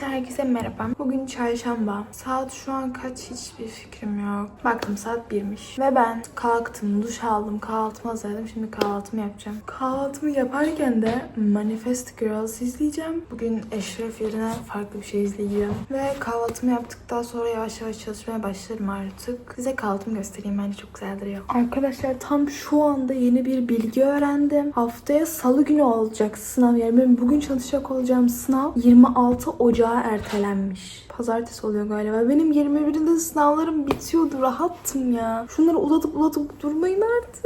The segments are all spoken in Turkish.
Arkadaşlar herkese merhaba. Bugün çarşamba. Saat şu an kaç hiçbir fikrim yok. Baktım saat 1'miş. Ve ben kalktım, duş aldım, kahvaltımı hazırladım. Şimdi kahvaltımı yapacağım. Kahvaltımı yaparken de Manifest Girls izleyeceğim. Bugün Eşref yerine farklı bir şey izleyeceğim. Ve kahvaltımı yaptıktan sonra yavaş yavaş çalışmaya başlarım artık. Size kahvaltımı göstereyim. Bence çok güzel duruyor. Arkadaşlar tam şu anda yeni bir bilgi öğrendim. Haftaya salı günü olacak sınav. Yani benim bugün çalışacak olacağım sınav 26 Ocağı ertelenmiş. Pazartesi oluyor galiba. Benim 21'inde sınavlarım bitiyordu. Rahattım ya. Şunları uzatıp uzatıp durmayın artık.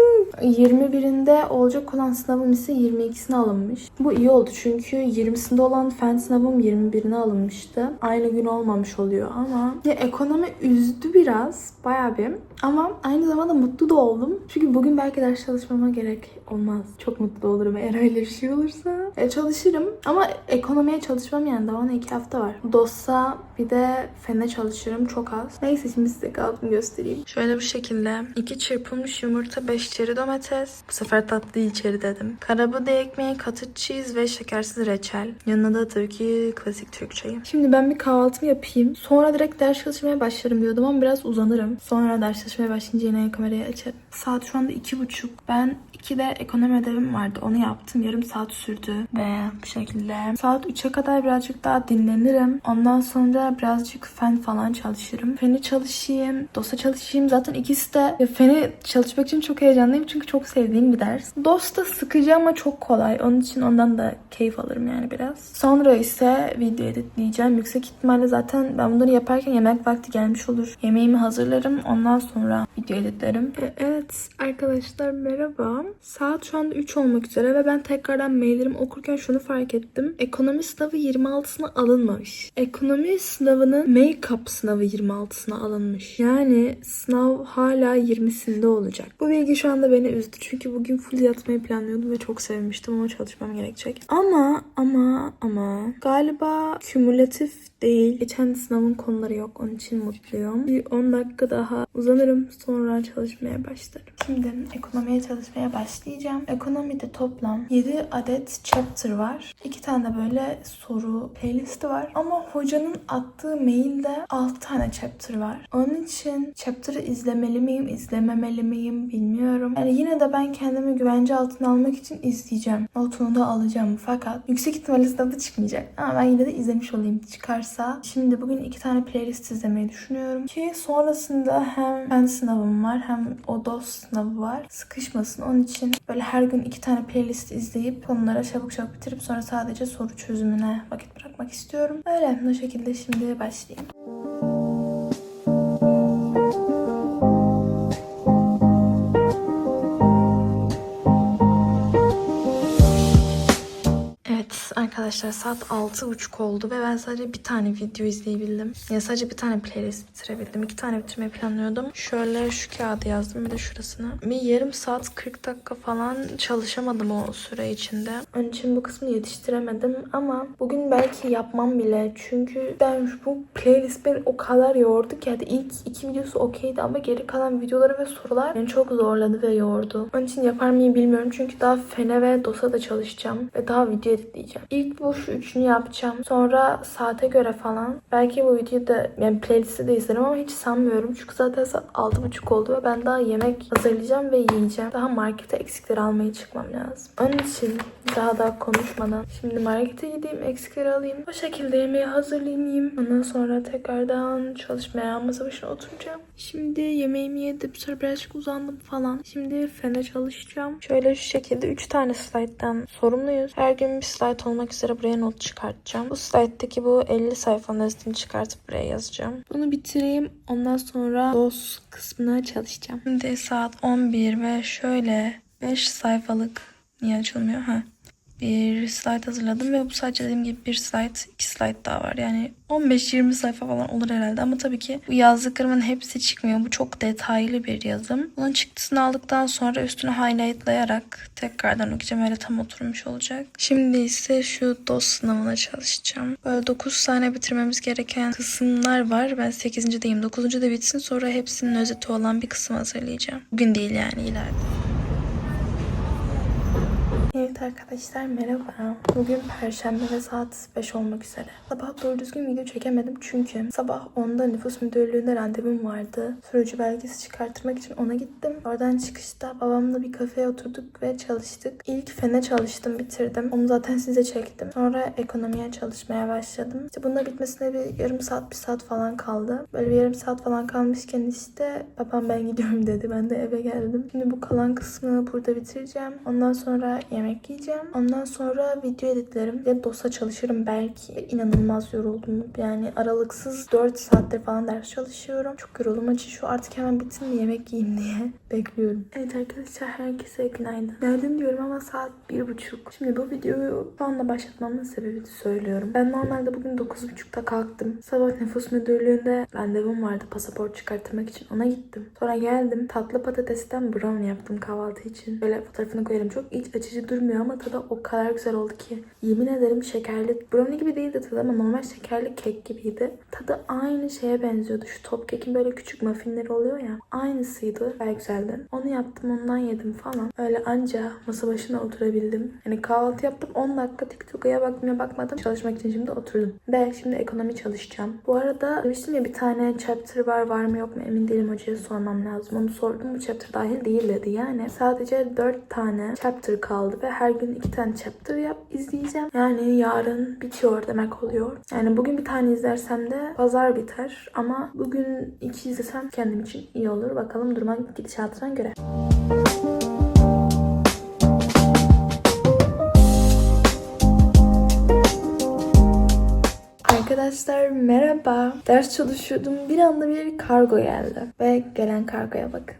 21'inde olacak olan sınavım ise 22'sine alınmış. Bu iyi oldu çünkü 20'sinde olan fen sınavım 21'ine alınmıştı. Aynı gün olmamış oluyor ama ya ekonomi üzdü biraz. Bayağı bir. Ama aynı zamanda mutlu da oldum. Çünkü bugün belki ders çalışmama gerek olmaz. Çok mutlu olurum eğer öyle bir şey olursa. E, çalışırım ama ekonomiye çalışmam yani daha ona iki hafta var. DOS'a bir de fene çalışırım çok az. Neyse şimdi size kahvaltımı göstereyim. Şöyle bu şekilde. iki çırpılmış yumurta, beş çeri domates. Bu sefer tatlı içeri dedim. Karabuğda ekmeği, cottage cheese ve şekersiz reçel. Yanına da tabii ki klasik Türk çayı. Şimdi ben bir kahvaltımı yapayım. Sonra direkt ders çalışmaya başlarım diyordum ama biraz uzanırım. Sonra ders çalışmaya başlayınca yine kamerayı açarım. Saat şu anda iki buçuk. Ben 2'de ekonomi ödevim vardı. Onu yaptım. Yarım saat sürdü. Ve bu şekilde. Saat 3'e kadar birazcık daha dinlenirim. Ondan sonra birazcık fen falan çalışırım. Feni çalışayım. DOS'a çalışayım. Zaten ikisi de feni çalışmak için çok heyecanlıyım. Çünkü çok sevdiğim bir ders. DOS da sıkıcı ama çok kolay. Onun için ondan da keyif alırım yani biraz. Sonra ise video editleyeceğim. Yüksek ihtimalle zaten ben bunları yaparken yemek vakti gelmiş olur. Yemeğimi hazırlarım. Ondan sonra video editlerim. Evet arkadaşlar merhaba. Saat şu anda 3 olmak üzere ve ben tekrardan maillerimi okurken şunu fark ettim. Ekonomi sınavı 26'sına alınmamış. Ekonomi sınavının make-up sınavı 26'sına alınmış. Yani sınav hala 20'sinde olacak. Bu bilgi şu anda beni üzdü. Çünkü bugün full yatmayı planlıyordum ve çok sevmiştim ama çalışmam gerekecek. Ama ama ama galiba kümülatif değil. Geçen sınavın konuları yok. Onun için mutluyum. Bir 10 dakika daha uzanırım. Sonra çalışmaya başlarım. Şimdi ekonomiye çalışmaya başlayacağım. Ekonomide toplam 7 adet chapter var. 2 tane de böyle soru playlisti var. Ama hocanın attığı mailde 6 tane chapter var. Onun için chapter'ı izlemeli miyim, izlememeli miyim bilmiyorum. Yani yine de ben kendimi güvence altına almak için izleyeceğim. Notunu da alacağım. Fakat yüksek ihtimalle sınavda çıkmayacak. Ama ben yine de izlemiş olayım çıkarsa. Şimdi bugün iki tane playlist izlemeyi düşünüyorum. Ki sonrasında hem fen sınavım var hem o DOS sınavı var. Sıkışmasın. Onun için böyle her gün iki tane playlist izleyip onlara çabuk çabuk bitirip sonra sadece soru çözümüne vakit bırakmak istiyorum. Öyle. Bu şekilde şimdi başlayayım. Arkadaşlar saat 6.30 oldu ve ben sadece bir tane video izleyebildim. Ya sadece bir tane playlist bitirebildim. İki tane bitirmeyi planlıyordum. Şöyle şu kağıdı yazdım bir de şurasını. Bir yarım saat 40 dakika falan çalışamadım o süre içinde. Onun için bu kısmı yetiştiremedim ama bugün belki yapmam bile. Çünkü ben bu playlist beni o kadar yordu ki hadi ilk iki videosu okeydi ama geri kalan videoları ve sorular beni çok zorladı ve yordu. Onun için yapar mıyım bilmiyorum çünkü daha fene ve dosa da çalışacağım ve daha video editleyeceğim. İlk bu şu üçünü yapacağım. Sonra saate göre falan. Belki bu videoyu da yani playlisti de izlerim ama hiç sanmıyorum. Çünkü zaten saat 6.30 oldu ve ben daha yemek hazırlayacağım ve yiyeceğim. Daha markete eksikleri almaya çıkmam lazım. Onun için daha da konuşmadan şimdi markete gideyim eksikleri alayım. O şekilde yemeği hazırlayayım. Ondan sonra tekrardan çalışmaya masa başına oturacağım. Şimdi yemeğimi yedim. Sonra birazcık uzandım falan. Şimdi fene çalışacağım. Şöyle şu şekilde 3 tane slayttan sorumluyuz. Her gün bir slayt olmak üzere buraya not çıkartacağım. Bu slayttaki bu 50 sayfanın özetini çıkartıp buraya yazacağım. Bunu bitireyim. Ondan sonra DOS kısmına çalışacağım. Şimdi saat 11 ve şöyle 5 sayfalık niye açılmıyor? Ha bir slide hazırladım ve bu sadece dediğim gibi bir slide, iki slide daha var. Yani 15-20 sayfa falan olur herhalde ama tabii ki bu yazdıklarımın hepsi çıkmıyor. Bu çok detaylı bir yazım. Bunun çıktısını aldıktan sonra üstüne highlightlayarak tekrardan okuyacağım. Öyle tam oturmuş olacak. Şimdi ise şu DOS sınavına çalışacağım. Böyle 9 tane bitirmemiz gereken kısımlar var. Ben 8.deyim. 9. da bitsin sonra hepsinin özeti olan bir kısım hazırlayacağım. Bugün değil yani ileride. Evet arkadaşlar merhaba. Bugün perşembe ve saat 5 olmak üzere. Sabah doğru düzgün video çekemedim çünkü sabah 10'da nüfus müdürlüğünde randevum vardı. Sürücü belgesi çıkartmak için ona gittim. Oradan çıkışta babamla bir kafeye oturduk ve çalıştık. İlk fene çalıştım bitirdim. Onu zaten size çektim. Sonra ekonomiye çalışmaya başladım. İşte bununla bitmesine bir yarım saat bir saat falan kaldı. Böyle bir yarım saat falan kalmışken işte babam ben gidiyorum dedi. Ben de eve geldim. Şimdi bu kalan kısmı burada bitireceğim. Ondan sonra yemek yiyeceğim. Ondan sonra video editlerim ve DOS'a çalışırım belki. İnanılmaz yoruldum. Yani aralıksız 4 saattir falan ders çalışıyorum. Çok yoruldum için şu artık hemen bitsin de yemek yiyeyim diye bekliyorum. Evet arkadaşlar herkese günaydın. Günaydın diyorum ama saat 1.30. Şimdi bu videoyu şu anda başlatmamın sebebini söylüyorum. Ben normalde bugün 9.30'da kalktım. Sabah nüfus müdürlüğünde randevum vardı pasaport çıkartmak için. Ona gittim. Sonra geldim. Tatlı patatesten brownie yaptım kahvaltı için. Böyle fotoğrafını koyarım. Çok iç açıcı durmuyor ama tadı o kadar güzel oldu ki. Yemin ederim şekerli. Brownie gibi değildi tadı ama normal şekerli kek gibiydi. Tadı aynı şeye benziyordu. Şu top kekin böyle küçük muffinleri oluyor ya. Aynısıydı. Bayağı güzeldi. Onu yaptım ondan yedim falan. Öyle anca masa başına oturabildim. Yani kahvaltı yaptım 10 dakika TikTok'a ya bakmadım. Çalışmak için şimdi oturdum. Ve şimdi ekonomi çalışacağım. Bu arada demiştim ya bir tane chapter var var mı yok mu emin değilim hocaya sormam lazım. Onu sordum bu chapter dahil değil dedi. Yani sadece 4 tane chapter kaldı ve her gün 2 tane chapter yap izleyeceğim. Yani yarın bitiyor demek oluyor. Yani bugün bir tane izlersem de pazar biter. Ama bugün iki izlesem kendim için iyi olur. Bakalım duruma gidişatına göre. Arkadaşlar merhaba. Ders çalışıyordum. Bir anda bir kargo geldi. Ve gelen kargoya bakın.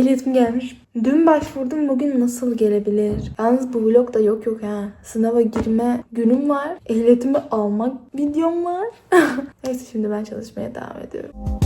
Ehliyetim gelmiş. Dün başvurdum bugün nasıl gelebilir? Yalnız bu vlog da yok yok ha. Sınava girme günüm var. Ehliyetimi almak videom var. Neyse şimdi ben çalışmaya devam ediyorum.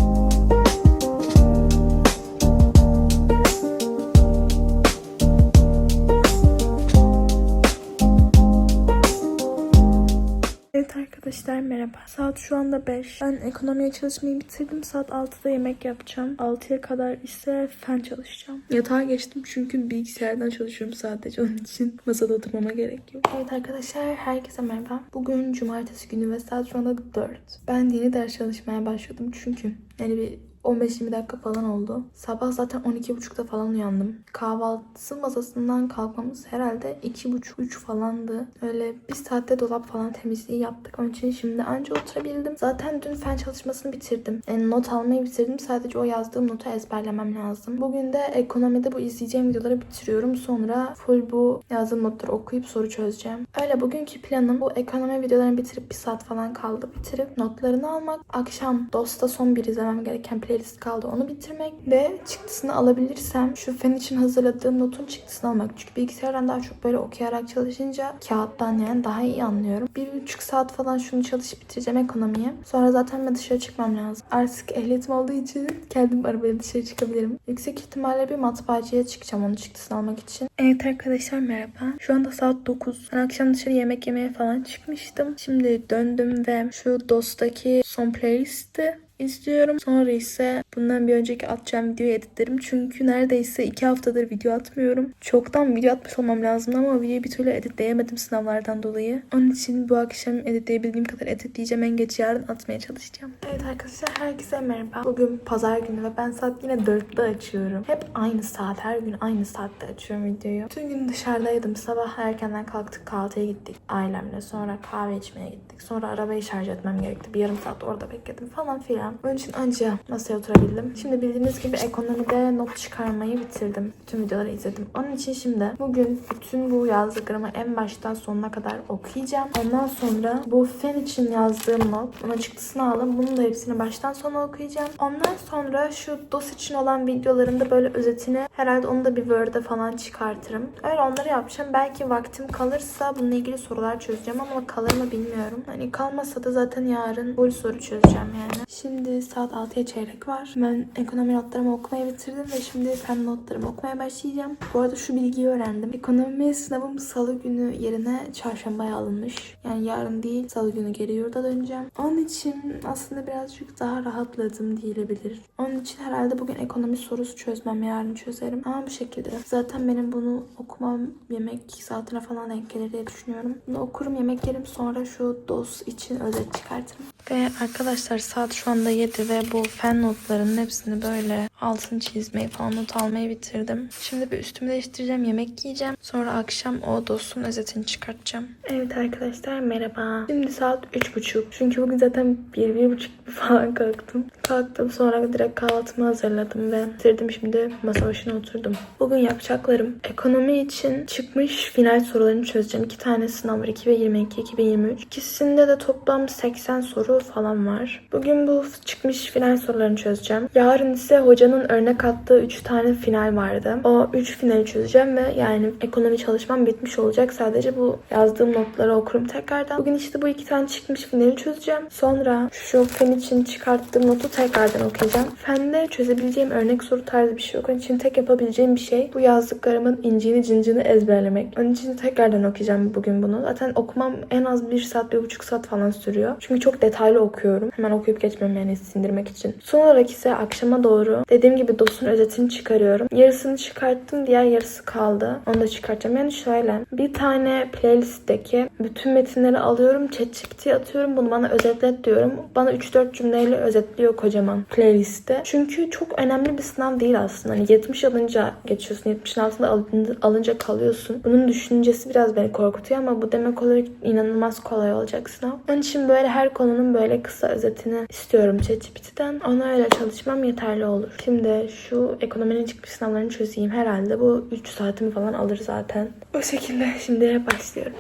Arkadaşlar merhaba. Saat şu anda 5. Ben ekonomiye çalışmayı bitirdim. Saat 6'da yemek yapacağım. 6'ya kadar ise fen çalışacağım. Yatağa geçtim çünkü bilgisayardan çalışıyorum sadece. Onun için masada oturmama gerek yok. Evet arkadaşlar herkese merhaba. Bugün cumartesi günü ve saat şu anda 4. Ben yeni ders çalışmaya başladım çünkü yani bir 15-20 dakika falan oldu. Sabah zaten 12.30'da falan uyandım. Kahvaltı masasından kalkmamız herhalde 2.30-3 falandı. Öyle bir saatte dolap falan temizliği yaptık. Onun için şimdi anca oturabildim. Zaten dün fen çalışmasını bitirdim. Yani not almayı bitirdim. Sadece o yazdığım notu ezberlemem lazım. Bugün de ekonomide bu izleyeceğim videoları bitiriyorum. Sonra full bu yazdığım notları okuyup soru çözeceğim. Öyle bugünkü planım bu ekonomi videolarını bitirip bir saat falan kaldı. Bitirip notlarını almak. Akşam DOS'ta son bir izlemem gereken playlist kaldı. Onu bitirmek ve çıktısını alabilirsem şu fen için hazırladığım notun çıktısını almak. Çünkü bilgisayardan daha çok böyle okuyarak çalışınca kağıttan yani daha iyi anlıyorum. Bir buçuk saat falan şunu çalışıp bitireceğim ekonomiye. Sonra zaten ben dışarı çıkmam lazım. Artık ehliyetim olduğu için kendim arabaya dışarı çıkabilirim. Yüksek ihtimalle bir matbaacıya çıkacağım onun çıktısını almak için. Evet arkadaşlar merhaba. Şu anda saat 9. Ben akşam dışarı yemek yemeye falan çıkmıştım. Şimdi döndüm ve şu DOS'taki son playlisti izliyorum. Sonra ise bundan bir önceki atacağım videoyu editlerim. Çünkü neredeyse iki haftadır video atmıyorum. Çoktan video atmış olmam lazım ama videoyu bir türlü editleyemedim sınavlardan dolayı. Onun için bu akşam editleyebildiğim kadar editleyeceğim. En geç yarın atmaya çalışacağım. Evet arkadaşlar herkese merhaba. Bugün pazar günü ve ben saat yine 4'te açıyorum. Hep aynı saat, her gün aynı saatte açıyorum videoyu. Tüm gün dışarıdaydım. Sabah erkenden kalktık kahvaltıya gittik ailemle. Sonra kahve içmeye gittik. Sonra arabayı şarj etmem gerekti. Bir yarım saat orada bekledim falan filan. Onun için anca masaya oturabildim. Şimdi bildiğiniz gibi ekonomide not çıkarmayı bitirdim. Bütün videoları izledim. Onun için şimdi bugün bütün bu yazdıklarımı en baştan sonuna kadar okuyacağım. Ondan sonra bu fen için yazdığım not, buna çıktısını aldım. Bunun da hepsini baştan sona okuyacağım. Ondan sonra şu DOS için olan videolarında böyle özetini herhalde onu da bir Word'e falan çıkartırım. Öyle onları yapacağım. Belki vaktim kalırsa bununla ilgili sorular çözeceğim ama kalır mı bilmiyorum. Hani kalmasa da zaten yarın full soru çözeceğim yani. Şimdi saat 6'ya çeyrek var. Ben ekonomi notlarımı okumayı bitirdim ve şimdi fen notlarımı okumaya başlayacağım. Bu arada şu bilgiyi öğrendim. Ekonomi sınavım salı günü yerine çarşambaya alınmış. Yani yarın değil salı günü geri yurda döneceğim. Onun için aslında birazcık daha rahatladım diyebilir. Onun için herhalde bugün ekonomi sorusu çözmem. Yarın çözerim. Ama bu şekilde. Zaten benim bunu okumam yemek saatine falan denk gelir diye düşünüyorum. Bunu okurum yemek yerim sonra şu DOS için özet çıkartırım. Ve arkadaşlar saat şu anda 7 ve bu fen notlarının hepsini böyle altını çizmeyi falan not almayı bitirdim. Şimdi bir üstümü değiştireceğim, yemek yiyeceğim. Sonra akşam o DOS'un özetini çıkartacağım. Evet arkadaşlar merhaba. Şimdi saat 3.30. Çünkü bugün zaten 1-1.30 gibi falan kalktım. Kalktım sonra direkt kahvaltımı hazırladım ve bitirdim şimdi masa başına oturdum. Bugün yapacaklarım ekonomi için çıkmış final sorularını çözeceğim. İki tane sınav var 2022, 2023. İkisinde de toplam 80 soru falan var. Bugün bu çıkmış final sorularını çözeceğim. Yarın ise hocanın örnek attığı 3 tane final vardı. O 3 finali çözeceğim ve yani ekonomi çalışmam bitmiş olacak. Sadece bu yazdığım notları okurum tekrardan. Bugün işte bu iki tane çıkmış finali çözeceğim. Sonra şu fen için çıkarttığım notu tekrardan okuyacağım. Fende çözebileceğim örnek soru tarzı bir şey yok. Onun için tek yapabileceğim bir şey bu yazdıklarımın incini cincini ezberlemek. Onun için tekrardan okuyacağım bugün bunu. Zaten okumam en az 1 saat, 1,5 saat falan sürüyor. Çünkü çok detaylı okuyorum. Hemen okuyup geçmem yani sindirmek için. Son olarak ise akşama doğru dediğim gibi DOS'un özetini çıkarıyorum. Yarısını çıkarttım, diğer yarısı kaldı. Onu da çıkartacağım. Yani şöyle bir tane playlistteki bütün metinleri alıyorum, ChatGPT'ye atıyorum. Bunu bana özetlet diyorum. Bana 3-4 cümleyle özetliyor kocaman playlistte. Çünkü çok önemli bir sınav değil aslında. Hani 70 alınca geçiyorsun. 70'in altında alınca kalıyorsun. Bunun düşüncesi biraz beni korkutuyor ama bu demek olarak inanılmaz kolay olacak sınav. Onun için böyle her konunun böyle kısa özetini istiyorum ChatGPT'den. Ona öyle çalışmam yeterli olur. Şimdi şu ekonominin çıkmış sınavlarını çözeyim. Herhalde bu 3 saatimi falan alır zaten. O şekilde şimdi başlıyorum.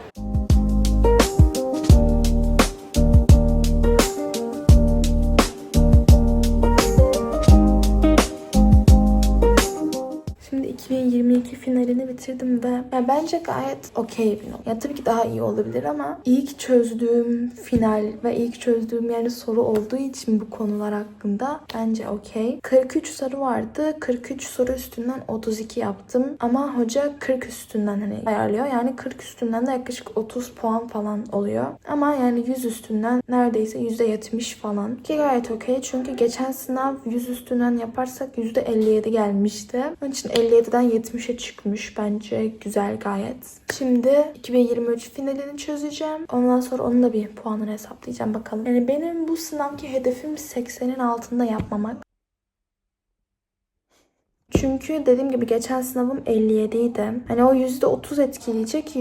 2022 finalini bitirdim ve ya bence gayet okey bir not. Ya tabii ki daha iyi olabilir ama ilk çözdüğüm final ve ilk çözdüğüm yani soru olduğu için bu konular hakkında bence okey. 43 soru vardı. 43 soru üstünden 32 yaptım. Ama hoca 40 üstünden hani ayarlıyor. Yani 40 üstünden de yaklaşık 30 puan falan oluyor. Ama yani 100 üstünden neredeyse %70 falan. Ki gayet okey. Çünkü geçen sınav 100 üstünden yaparsak %57 gelmişti. Onun için 57'den 70'e çıkmış. Bence güzel gayet. Şimdi 2023 finalini çözeceğim. Ondan sonra onun da bir puanını hesaplayacağım bakalım. Yani benim bu sınavki hedefim 80'in altında yapmamak. Çünkü dediğim gibi geçen sınavım 57 idi. Hani o %30 etkileyecek.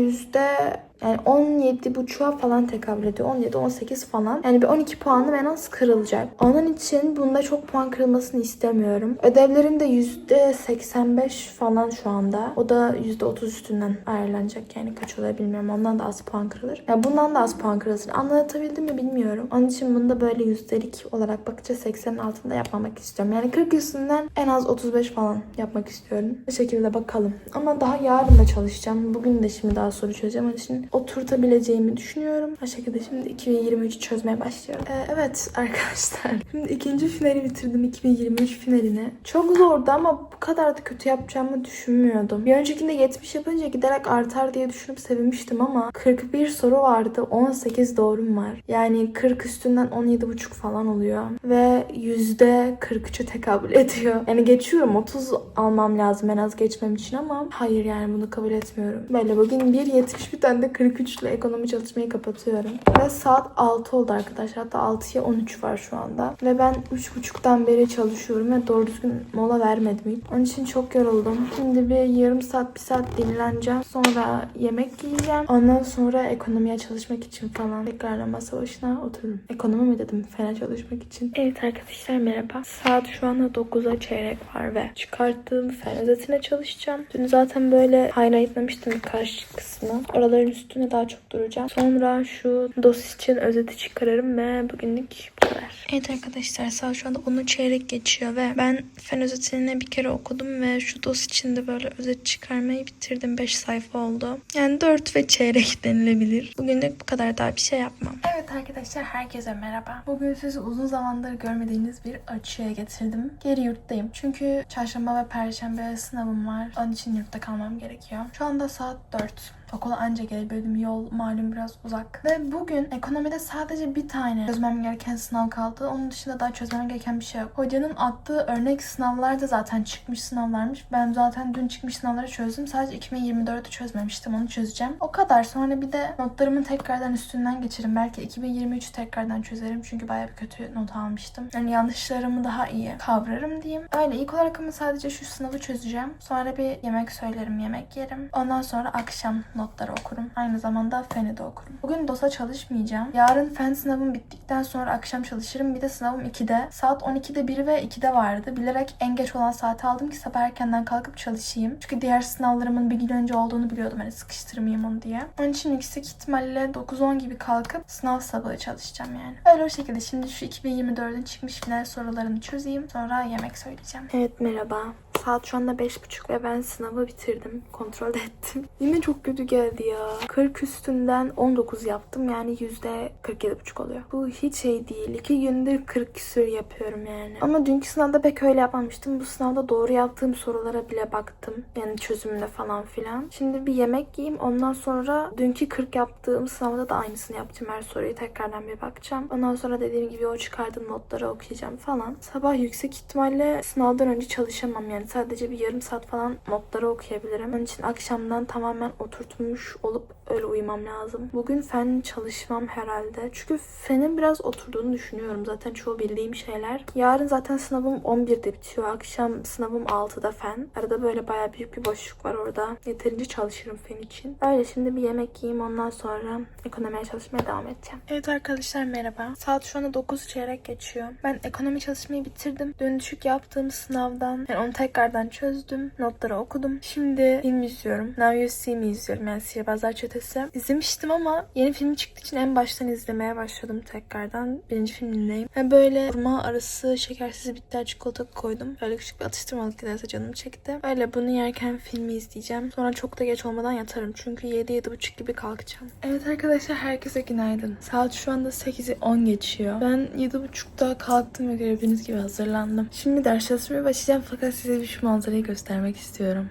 Yani 17 buçuğa falan tekabül ediyor. 17 18 falan. Yani bir 12 puanım en az kırılacak. Onun için bunda çok puan kırılmasını istemiyorum. Ödevlerim de %85 falan şu anda. O da %30 üstünden ayarlanacak. Yani kaç oluyor bilmiyorum. Ondan da az puan kırılır. Yani bundan da az puan kırılır. Anlatabildim mi bilmiyorum. Onun için bunda böyle yüzdelik olarak bakınca 80'in altında yapmamak istiyorum. Yani 40 üstünden en az 35 falan yapmak istiyorum. Bu şekilde bakalım. Ama daha yarın da çalışacağım. Bugün de şimdi daha soru çözeceğim. Onun için oturtabileceğimi düşünüyorum. O şekilde şimdi 2023'ü çözmeye başlıyorum. Ee, evet arkadaşlar. Şimdi ikinci finali bitirdim 2023 finalini. Çok zordu ama bu kadar da kötü yapacağımı düşünmüyordum. Bir öncekinde 70 yapınca giderek artar diye düşünüp sevinmiştim ama 41 soru vardı. 18 doğrum var. Yani 40 üstünden 17,5 falan oluyor. Ve %43'e tekabül ediyor. Yani geçiyorum 30 almam lazım en az geçmem için ama hayır yani bunu kabul etmiyorum. Böyle bugün 1.70 bir tane de 43 ile ekonomi çalışmayı kapatıyorum. Ve saat 6 oldu arkadaşlar. Hatta 6'ya 13 var şu anda. Ve ben 3.30'dan beri çalışıyorum ve doğru düzgün mola vermedim. Onun için çok yoruldum. Şimdi bir yarım saat, bir saat dinleneceğim. Sonra yemek yiyeceğim. Ondan sonra ekonomiye çalışmak için falan tekrardan masa başına otururum. Ekonomi mi dedim? Fena çalışmak için. Evet arkadaşlar merhaba. Saat şu anda 9'a çeyrek var ve çıkarttığım fen özetine çalışacağım. Dün zaten böyle highlightlamıştım birkaç kısmı. Oraların üstüne daha çok duracağım. Sonra şu dos için özeti çıkarırım ve bugünlük bu kadar. Evet arkadaşlar saat şu anda 10'u çeyrek geçiyor ve ben fen özetini bir kere okudum ve şu dos için de böyle özet çıkarmayı bitirdim. 5 sayfa oldu. Yani 4 ve çeyrek denilebilir. Bugünlük bu kadar daha bir şey yapmam. Evet arkadaşlar herkese merhaba. Bugün sizi uzun zamandır görmediğiniz bir açıya getirdim. Geri yurttayım. Çünkü çarşamba ve perşembe sınavım var. Onun için yurtta kalmam gerekiyor. Şu anda saat 4. Okula anca gelebildim. Yol malum biraz uzak. Ve bugün ekonomide sadece bir tane çözmem gereken sınav kaldı. Onun dışında daha çözmem gereken bir şey yok. Hocanın attığı örnek sınavlar da zaten çıkmış sınavlarmış. Ben zaten dün çıkmış sınavları çözdüm. Sadece 2024'ü çözmemiştim. Onu çözeceğim. O kadar. Sonra bir de notlarımın tekrardan üstünden geçerim. Belki 2023'ü tekrardan çözerim. Çünkü bayağı bir kötü not almıştım. Yani yanlışlarımı daha iyi kavrarım diyeyim. Öyle ilk olarak ama sadece şu sınavı çözeceğim. Sonra bir yemek söylerim, yemek yerim. Ondan sonra akşam notları okurum. Aynı zamanda feni de okurum. Bugün DOS'a çalışmayacağım. Yarın fen sınavım bittikten sonra akşam çalışırım. Bir de sınavım 2'de. Saat 12'de 1 ve 2'de vardı. Bilerek en geç olan saati aldım ki sabah erkenden kalkıp çalışayım. Çünkü diğer sınavlarımın bir gün önce olduğunu biliyordum. Hani sıkıştırmayayım onu diye. Onun için yüksek ihtimalle 9-10 gibi kalkıp sınav sabahı çalışacağım yani. Öyle o şekilde şimdi şu 2024'ün çıkmış final sorularını çözeyim. Sonra yemek söyleyeceğim. Evet merhaba. Saat şu anda 5.30 ve ben sınavı bitirdim. Kontrol ettim. Yine çok kötü geldi ya. 40 üstünden 19 yaptım. Yani %47.5 oluyor. Bu hiç şey değil. İki gündür 40 küsür yapıyorum yani. Ama dünkü sınavda pek öyle yapmamıştım. Bu sınavda doğru yaptığım sorulara bile baktım. Yani çözümde falan filan. Şimdi bir yemek yiyeyim. Ondan sonra dünkü 40 yaptığım sınavda da aynısını yapacağım. Her soruyu tekrardan bir bakacağım. Ondan sonra dediğim gibi o çıkardığım notları okuyacağım falan. Sabah yüksek ihtimalle sınavdan önce çalışamam yani. Sadece bir yarım saat falan notları okuyabilirim. Onun için akşamdan tamamen oturtmuş olup öyle uyumam lazım. Bugün fen çalışmam herhalde. Çünkü fenin biraz oturduğunu düşünüyorum. Zaten çoğu bildiğim şeyler. Yarın zaten sınavım 11'de bitiyor. Akşam sınavım 6'da fen. Arada böyle bayağı büyük bir boşluk var orada. Yeterince çalışırım fen için. Öyle şimdi bir yemek yiyeyim ondan sonra ekonomiye çalışmaya devam edeceğim. Evet arkadaşlar merhaba. Saat şu anda 9 çeyrek geçiyor. Ben ekonomi çalışmayı bitirdim. Dün düşük yaptığım sınavdan yani onu tekrardan çözdüm. Notları okudum. Şimdi film izliyorum. Now You See Me izliyorum. Yani Sihirbazlar Çetesi. İzlemiştim ama yeni film çıktığı için en baştan izlemeye başladım tekrardan. Birinci filmindeyim. Ve böyle hurma arası şekersiz bitter çikolata koydum. Böyle küçük bir atıştırmalık giderse canım çekti. Öyle bunu yerken filmi izleyeceğim. Sonra çok da geç olmadan yatarım. Çünkü 7-7.30 gibi kalkacağım. Evet arkadaşlar herkese günaydın. Saat şu anda 8'i 10 geçiyor. Ben 7.30'da kalktım ve gördüğünüz gibi hazırlandım. Şimdi ders çalışmaya başlayacağım fakat size bir şu manzarayı göstermek istiyorum.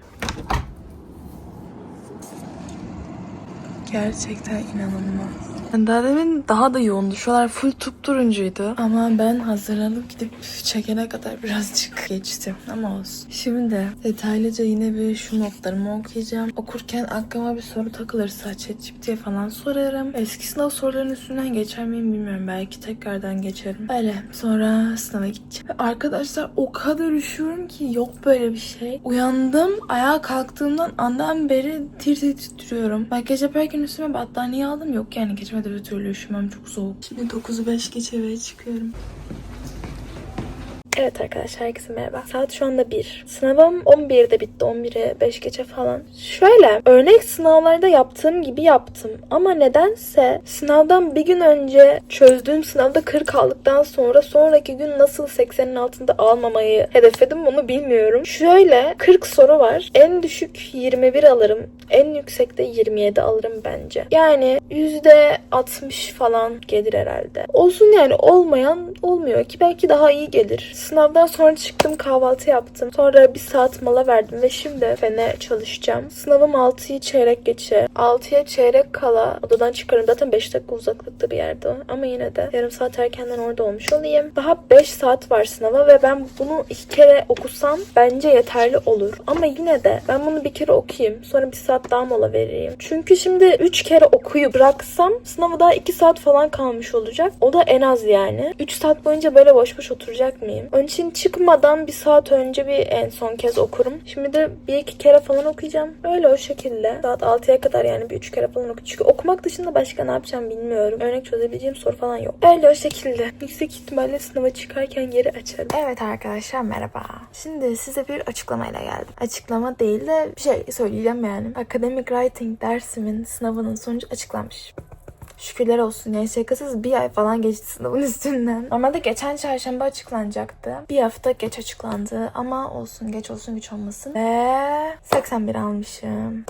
Gerçekten inanılmaz. Daha demin daha da yoğundu. Şuralar full turuncuydu. Ama ben hazırlanıp gidip çekene kadar birazcık geçti. Ama olsun. Şimdi detaylıca yine bir şu notlarımı okuyacağım. Okurken aklıma bir soru takılırsa ChatGPT'ye falan sorarım. Eski sınav sorularının üstünden geçer miyim bilmiyorum. Belki tekrardan geçerim. Öyle. Sonra sınava gideceğim. Arkadaşlar o kadar üşüyorum ki yok böyle bir şey. Uyandım. Ayağa kalktığımdan andan beri tir tir titriyorum. Ben gece yaparken üstüme battaniye aldım. Yok yani türlü üşümem çok soğuk. Şimdi 9'u 5 geçe eve çıkıyorum. Evet arkadaşlar herkese merhaba. Saat şu anda 1. Sınavım 11'de bitti. 11'e 5 geçe falan. Şöyle örnek sınavlarda yaptığım gibi yaptım. Ama nedense sınavdan bir gün önce çözdüğüm sınavda 40 aldıktan sonra sonraki gün nasıl 80'in altında almamayı hedefledim bunu bilmiyorum. Şöyle 40 soru var. En düşük 21 alırım. En yüksek de 27 alırım bence. Yani %60 falan gelir herhalde. Olsun yani olmayan olmuyor ki belki daha iyi gelir. Sınavdan sonra çıktım kahvaltı yaptım. Sonra bir saat mola verdim ve şimdi fene çalışacağım. Sınavım 6'yı çeyrek geçe. 6'ya çeyrek kala odadan çıkarım. Zaten 5 dakika uzaklıkta bir yerde. Ama yine de yarım saat erkenden orada olmuş olayım. Daha 5 saat var sınava ve ben bunu iki kere okusam bence yeterli olur. Ama yine de ben bunu bir kere okuyayım. Sonra bir saat daha mola vereyim. Çünkü şimdi 3 kere okuyup bıraksam sınava daha 2 saat falan kalmış olacak. O da en az yani. 3 saat boyunca böyle boş boş oturacak mıyım? Onun için çıkmadan bir saat önce bir en son kez okurum. Şimdi de bir iki kere falan okuyacağım. Öyle o şekilde. Saat 6'ya kadar yani bir üç kere falan okuyacağım. Çünkü okumak dışında başka ne yapacağım bilmiyorum. Örnek çözebileceğim soru falan yok. Öyle o şekilde. Yüksek ihtimalle sınava çıkarken geri açarım. Evet arkadaşlar merhaba. Şimdi size bir açıklamayla geldim. Açıklama değil de bir şey söyleyeceğim yani. Academic Writing dersimin sınavının sonucu açıklanmış. Şükürler olsun yani şakasız bir ay falan geçti sınavın üstünden. Normalde geçen çarşamba açıklanacaktı. Bir hafta geç açıklandı ama olsun geç olsun güç olmasın. Ve 81 almışım.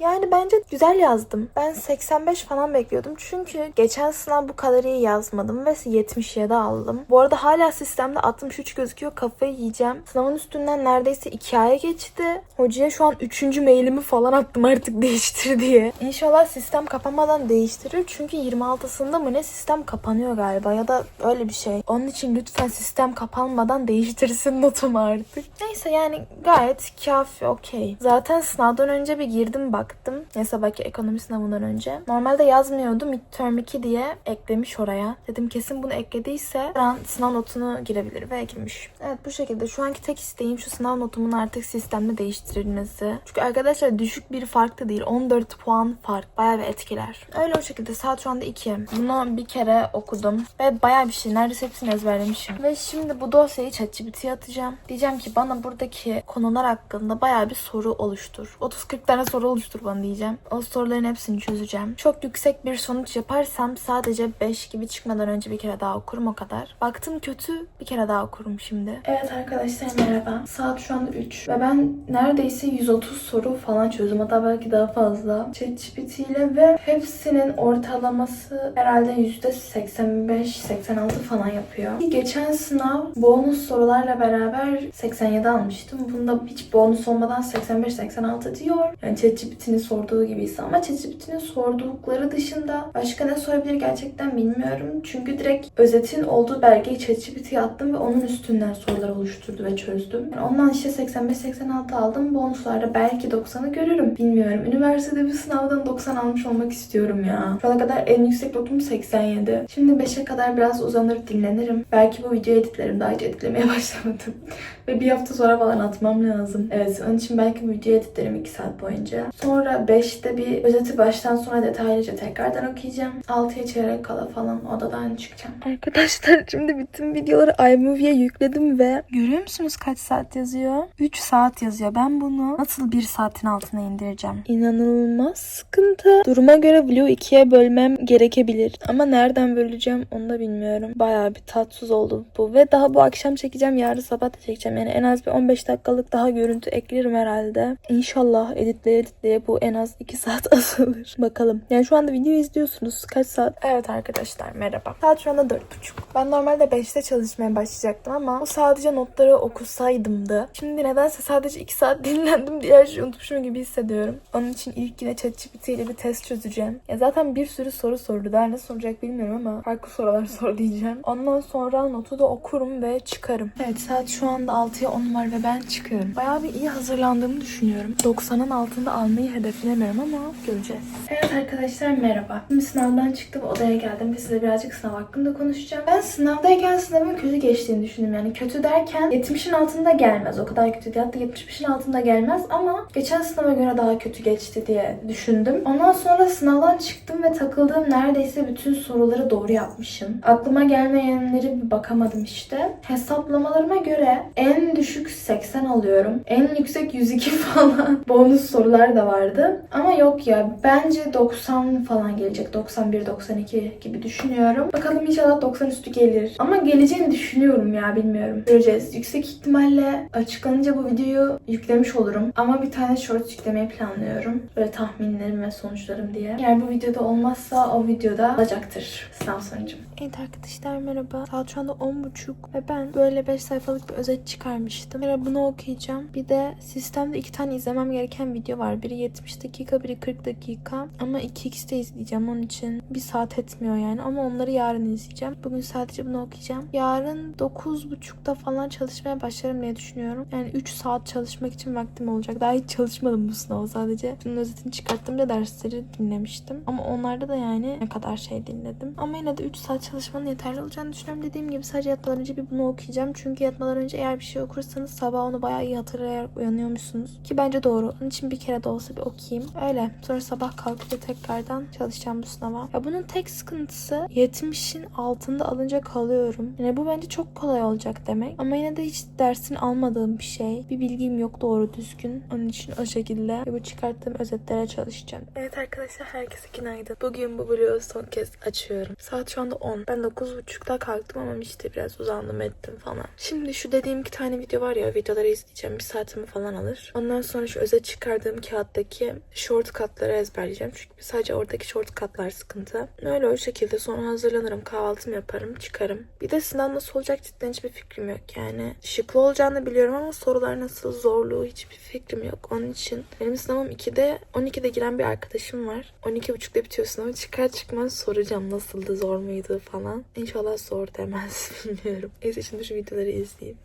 Yani bence güzel yazdım. Ben 85 falan bekliyordum. Çünkü geçen sınav bu kadar iyi yazmadım ve 77 aldım. Bu arada hala sistemde 63 gözüküyor. Kafayı yiyeceğim. Sınavın üstünden neredeyse 2 aya geçti. Hocaya şu an 3. mailimi falan attım artık değiştir diye. İnşallah sistem kapanmadan değiştirir. Çünkü 26'sında mı ne sistem kapanıyor galiba ya da öyle bir şey. Onun için lütfen sistem kapanmadan değiştirsin notumu artık. Neyse yani gayet kafi okey. Zaten sınavdan önce bir girdim baktım. Neyse belki ekonomi sınavından önce. Normalde yazmıyordu midterm 2 diye eklemiş oraya. Dedim kesin bunu eklediyse an sınav notunu girebilir ve eklemiş. Evet bu şekilde. Şu anki tek isteğim şu sınav notumun artık sistemde değiştirilmesi. Çünkü arkadaşlar düşük bir fark da değil. 14 puan fark. Bayağı bir etkiler. Öyle o şekilde. Saat şu anda 2. Bunu bir kere okudum. Ve bayağı bir şey. Neredeyse hepsini ezberlemişim. Ve şimdi bu dosyayı ChatGPT'ye atacağım. Diyeceğim ki bana buradaki konular hakkında bayağı bir soru oluştur. 30-40 tane soru oluştur bana diyeceğim. O soruların hepsini çözeceğim. Çok yüksek bir sonuç yaparsam sadece 5 gibi çıkmadan önce bir kere daha okurum o kadar. Baktım kötü bir kere daha okurum şimdi. Evet arkadaşlar merhaba. Saat şu anda 3 ve ben neredeyse 130 soru falan çözdüm. Hatta belki daha fazla. ChatGPT ile ve hepsinin ortalaması herhalde %85-86 falan yapıyor. Geçen sınav bonus sorularla beraber 87 almıştım. Bunda hiç bonus olmadan 85-86 diyor. Yani ChatGPT'nin sorduğu gibiyse ama ChatGPT'nin sordukları dışında başka ne sorabilir gerçekten bilmiyorum. Çünkü direkt özetin olduğu belgeyi ChatGPT'ye attım ve onun üstünden sorular oluşturdu ve çözdüm. Yani ondan işte 85-86 aldım. Bonuslarda belki 90'ı görürüm. Bilmiyorum. Üniversitede bir sınavdan 90 almış olmak istiyorum ya. Şu ana kadar en yüksek notum 87. Şimdi 5'e kadar biraz uzanır dinlenirim. Belki bu videoyu editlerim. Daha hiç editlemeye başlamadım. ve bir hafta sonra falan atmam lazım. Evet onun için belki bu videoyu editlerim 2 saat boyunca. Sonra 5'te bir özeti baştan sona detaylıca tekrardan okuyacağım. 6'ya çeyrek kala falan odadan çıkacağım. Arkadaşlar şimdi bütün videoları iMovie'ye yükledim ve görüyor musunuz kaç saat yazıyor? 3 saat yazıyor. Ben bunu nasıl 1 saatin altına indireceğim? İnanılmaz sıkıntı. Duruma göre vlogu ikiye bölmem gerekebilir. Ama nereden böleceğim onu da bilmiyorum. Bayağı bir tatsız oldu bu. Ve daha bu akşam çekeceğim. Yarın sabah da çekeceğim. Yani en az bir 15 dakikalık daha görüntü eklerim herhalde. İnşallah editleye editleye bu en az 2 saat asılır. Bakalım. Yani şu anda video izliyorsunuz. Kaç saat? Evet arkadaşlar merhaba. Saat şu anda 4.30. Ben normalde 5'te çalışmaya başlayacaktım ama bu sadece notları okusaydımdı. Şimdi nedense sadece 2 saat dinlendim. Diğer şeyi unutmuşum gibi hissediyorum. Onun için ilk yine ChatGPT ile bir test çözeceğim. Ya zaten bir sürü soru sordu. Daha ne soracak bilmiyorum ama farklı sorular sor diyeceğim. Ondan sonra notu da okurum ve çıkarım. Evet saat şu anda 6'ya 10 var ve ben çıkıyorum. Bayağı bir iyi hazırlandığımı düşünüyorum. 90'ın altında almayı hedeflemiyorum ama göreceğiz. Evet arkadaşlar merhaba. Şimdi sınavdan çıktım odaya geldim ve size birazcık sınav hakkında konuşacağım. Ben sınavdayken sınavın kötü geçtiğini düşündüm. Yani kötü derken 70'in altında gelmez. O kadar kötü değil. Hatta 75'in altında gelmez ama geçen sınava göre daha kötü geçti diye düşündüm. Ondan sonra sınavdan çıktım ve takıldığım neredeyse bütün soruları doğru yapmışım. Aklıma gelmeyenleri bir bakamadım işte. Hesaplamalarıma göre en düşük 80 alıyorum. En yüksek 102 falan. Bonus sorular da vardı. Ama yok ya bence 90 falan gelecek. 91-92 gibi düşünüyorum. Bakalım inşallah 90 üstü gelir. Ama geleceğini düşünüyorum ya bilmiyorum. Göreceğiz. Yüksek ihtimalle açıklanınca bu videoyu yüklemiş olurum. Ama bir tane short yüklemeyi planlıyorum. Böyle tahminlerim ve sonuçlarım diye. Eğer bu videoda olmazsa o videoda olacaktır sınav sonucum. Evet arkadaşlar merhaba. Saat şu anda 10.30 ve ben böyle 5 sayfalık bir özet çıkarmıştım. Bir bunu okuyacağım. Bir de sistemde iki tane izlemem gereken video var. Biri 70 dakika, biri 40 dakika. Ama 2x'te izleyeceğim onun için. Bir saat etmiyor yani ama onları yarın izleyeceğim. Bugün sadece bunu okuyacağım. Yarın 9.30'da falan çalışmaya başlarım diye düşünüyorum. Yani 3 saat çalışmak için vaktim olacak. Daha hiç çalışmadım bu sınavı sadece. Bunun özetini çıkarttım da dersleri dinlemiştim. Ama onlarda da yani ne kadar şey dinledim. Ama yine de 3 saat çalışmanın yeterli olacağını düşünüyorum. Dediğim gibi sadece yatmadan önce bir bunu okuyacağım. Çünkü yatmadan önce eğer bir şey okursanız sabah onu bayağı iyi hatırlayarak uyanıyormuşsunuz. Ki bence doğru. Onun için bir kere de olsa bir okuyayım. Öyle. Sonra sabah kalkıp da tekrardan çalışacağım bu sınava. Ya bunun tek sıkıntısı 70'in altında alınca kalıyorum. Yani bu bence çok kolay olacak demek. Ama yine de hiç dersini almadığım bir şey. Bir bilgim yok doğru düzgün. Onun için o şekilde bu çıkarttığım özetlere çalışacağım. Evet arkadaşlar herkese günaydın. Bugün bu vlogu son kez açıyorum. Saat şu anda 10. Ben 9.30'da kalktım ama işte biraz uzandım ettim falan. Şimdi şu dediğim iki tane video var ya videoları izleyeceğim. Bir saatimi falan alır. Ondan sonra şu özet çıkardığım kağıttaki sınavdaki shortcutları ezberleyeceğim. Çünkü sadece oradaki shortcutlar sıkıntı. Öyle o şekilde sonra hazırlanırım. Kahvaltımı yaparım. Çıkarım. Bir de sınav nasıl olacak cidden hiçbir fikrim yok. Yani şıklı olacağını biliyorum ama sorular nasıl zorluğu hiçbir fikrim yok. Onun için benim sınavım 2'de 12'de giren bir arkadaşım var. 12.30'da bitiyor sınavı. Çıkar çıkmaz soracağım nasıldı zor muydu falan. İnşallah zor demez bilmiyorum. Neyse şimdi şu videoları izleyeyim.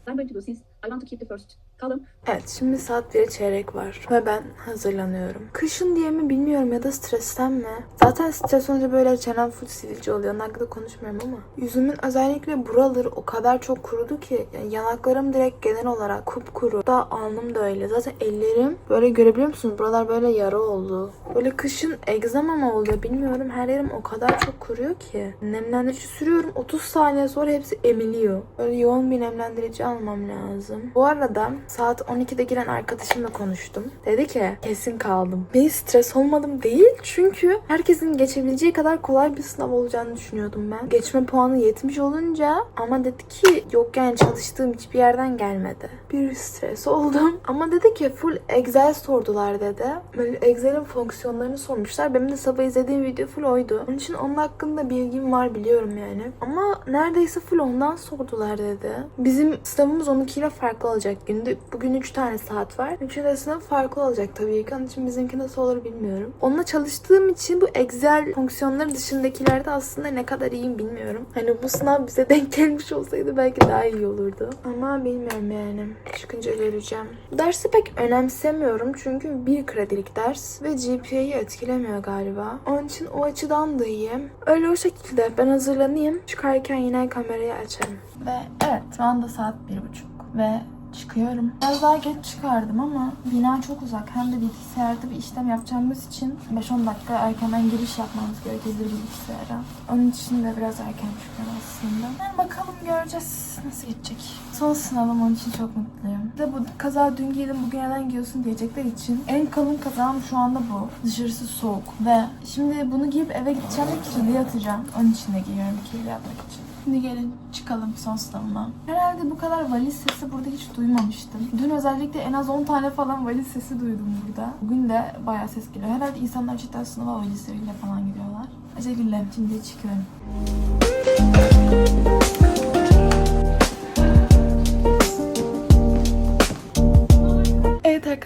I want to keep the first column. Evet şimdi saat 1'e çeyrek var ve ben hazırlanıyorum. Kışın diye mi bilmiyorum ya da stresten mi? Zaten stres olunca böyle çenem full sivilce oluyor. Onun konuşmuyorum ama. Yüzümün özellikle buraları o kadar çok kurudu ki yani yanaklarım direkt genel olarak kupkuru. Da alnım da öyle. Zaten ellerim böyle görebiliyor musunuz? Buralar böyle yara oldu. Böyle kışın egzama mı oluyor bilmiyorum. Her yerim o kadar çok kuruyor ki. Nemlendirici sürüyorum. 30 saniye sonra hepsi emiliyor. Böyle yoğun bir nemlendirici almam lazım. Bu arada saat 12'de giren arkadaşımla konuştum. Dedi ki kesin kaldım. Ben stres olmadım değil çünkü herkesin geçebileceği kadar kolay bir sınav olacağını düşünüyordum ben. Geçme puanı 70 olunca ama dedi ki yok yani çalıştığım hiçbir yerden gelmedi. Bir stres oldum. Ama dedi ki full Excel sordular dedi. Böyle Excel'in fonksiyonlarını sormuşlar. Benim de sabah izlediğim video full oydu. Onun için onun hakkında bilgim var biliyorum yani. Ama neredeyse full ondan sordular dedi. Bizim sınavımız 12 ile farklı olacak günde. Bugün 3 tane saat var. Üçünün de sınav farklı olacak tabii ki. Onun için bizimki nasıl olur bilmiyorum. Onunla çalıştığım için bu Excel fonksiyonları dışındakilerde aslında ne kadar iyiyim bilmiyorum. Hani bu sınav bize denk gelmiş olsaydı belki daha iyi olurdu. Ama bilmiyorum yani. Çıkınca göreceğim. Dersi pek önemsemiyorum çünkü bir kredilik ders ve GPA'yı etkilemiyor galiba. Onun için o açıdan da iyi. Öyle o şekilde ben hazırlanayım. Çıkarken yine kamerayı açarım. Ve evet şu anda saat bir buçuk ve çıkıyorum. Biraz daha geç çıkardım ama bina çok uzak. Hem de bilgisayarda bir işlem yapacağımız için 5-10 dakika erkenden giriş yapmamız gerekebilir bilgisayara. Onun için de biraz erken çıkıyorum aslında. Yani bakalım göreceğiz nasıl geçecek. Son sınavım onun için çok mutluyum. De bu kaza dün giydim bugün neden giyiyorsun diyecekler için. En kalın kazağım şu anda bu. Dışarısı soğuk. Ve şimdi bunu giyip eve gideceğim ve kirli atacağım. Onun için de giyiyorum kirli atmak için. Şimdi gelin çıkalım son sınavıma. Herhalde bu kadar valiz sesi burada hiç duymamıştım. Dün özellikle en az 10 tane falan valiz sesi duydum burada. Bugün de bayağı ses geliyor. Herhalde insanlar cidden sınava valizleriyle falan gidiyorlar. Acele şimdi çıkıyorum.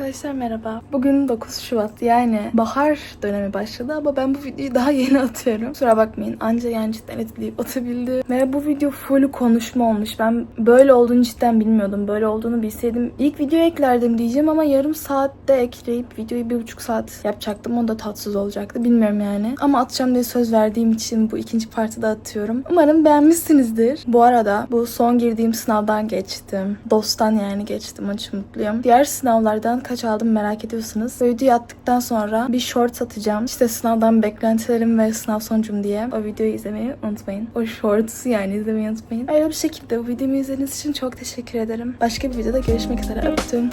Arkadaşlar merhaba. Bugün 9 Şubat yani bahar dönemi başladı ama ben bu videoyu daha yeni atıyorum. Kusura bakmayın anca yani cidden etkileyip atabildi. Ve bu video full konuşma olmuş. Ben böyle olduğunu cidden bilmiyordum. Böyle olduğunu bilseydim ilk video eklerdim diyeceğim ama yarım saatte ekleyip videoyu bir buçuk saat yapacaktım. O da tatsız olacaktı. Bilmiyorum yani. Ama atacağım diye söz verdiğim için bu ikinci partide atıyorum. Umarım beğenmişsinizdir. Bu arada bu son girdiğim sınavdan geçtim. DOS'tan yani geçtim. İçin mutluyum. Diğer sınavlardan kaç aldım merak ediyorsanız. Bu videoyu attıktan sonra bir short atacağım. İşte sınavdan beklentilerim ve sınav sonucum diye. O videoyu izlemeyi unutmayın. O shorts yani izlemeyi unutmayın. Öyle bir şekilde bu videomu izlediğiniz için çok teşekkür ederim. Başka bir videoda görüşmek üzere. Öptüm.